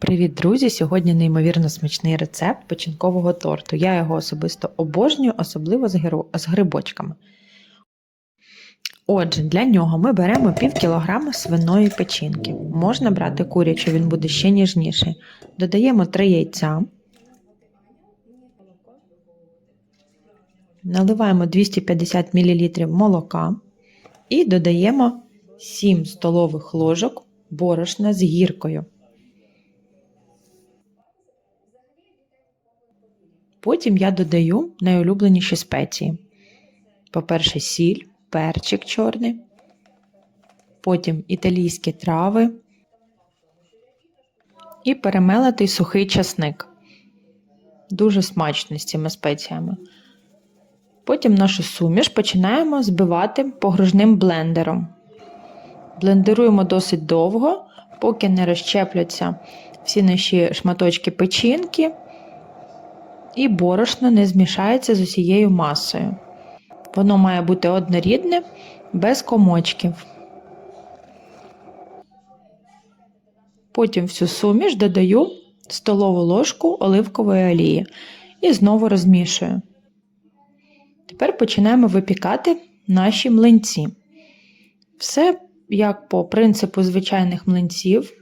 Привіт, друзі! Сьогодні неймовірно смачний рецепт печінкового торту. Я його особисто обожнюю, особливо з, грибочками. Отже, для нього ми беремо пів кілограма свиної печінки. Можна брати курячу, він буде ще ніжніший. Додаємо 3 яйця. Наливаємо 250 мл молока і додаємо 7 столових ложок борошна з гіркою. Потім я додаю найулюбленіші спеції. По-перше, сіль, перчик чорний, потім італійські трави і перемелитий сухий часник. Дуже смачно з цими спеціями. Потім нашу суміш починаємо збивати погружним блендером. Блендеруємо досить довго, поки не розщепляться всі наші шматочки печінки і борошно не змішається з усією масою. Воно має бути однорідне, без комочків. Потім всю суміш додаю столову ложку оливкової олії і знову розмішую. Тепер починаємо випікати наші млинці. Все як по принципу звичайних млинців.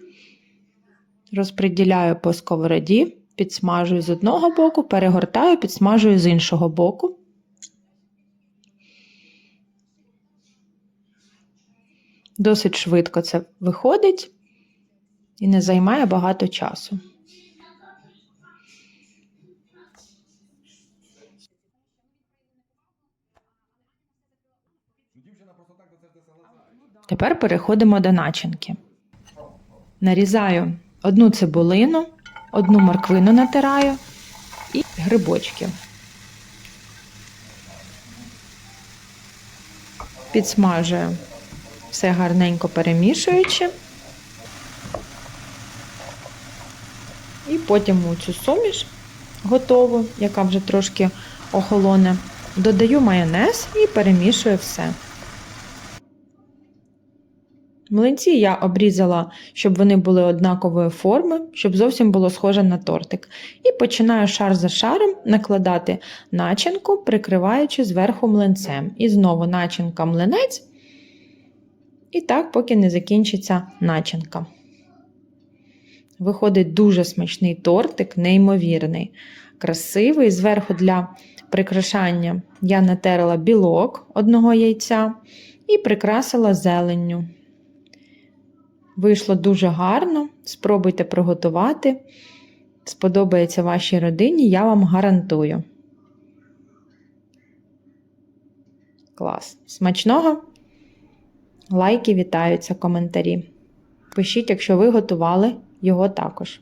Розподіляю по сковороді, підсмажую з одного боку, перегортаю, підсмажую з іншого боку. Досить швидко це виходить і не займає багато часу. Тепер переходимо до начинки. Нарізаю одну цибулину, одну морквину натираю і грибочки. Підсмажую все гарненько перемішуючи. І потім у цю суміш готову, яка вже трошки охолоне, додаю майонез і перемішую все. Млинці я обрізала, щоб вони були однакової форми, щоб зовсім було схоже на тортик. І починаю шар за шаром накладати начинку, прикриваючи зверху млинцем. І знову начинка млинець. І так, поки не закінчиться начинка. Виходить дуже смачний тортик, неймовірний, красивий. Зверху для прикрашання я натерла білок одного яйця і прикрасила зеленню. Вийшло дуже гарно. Спробуйте приготувати. Сподобається вашій родині, я вам гарантую. Клас. Смачного! Лайки вітаються, коментарі. Пишіть, якщо ви готували його також.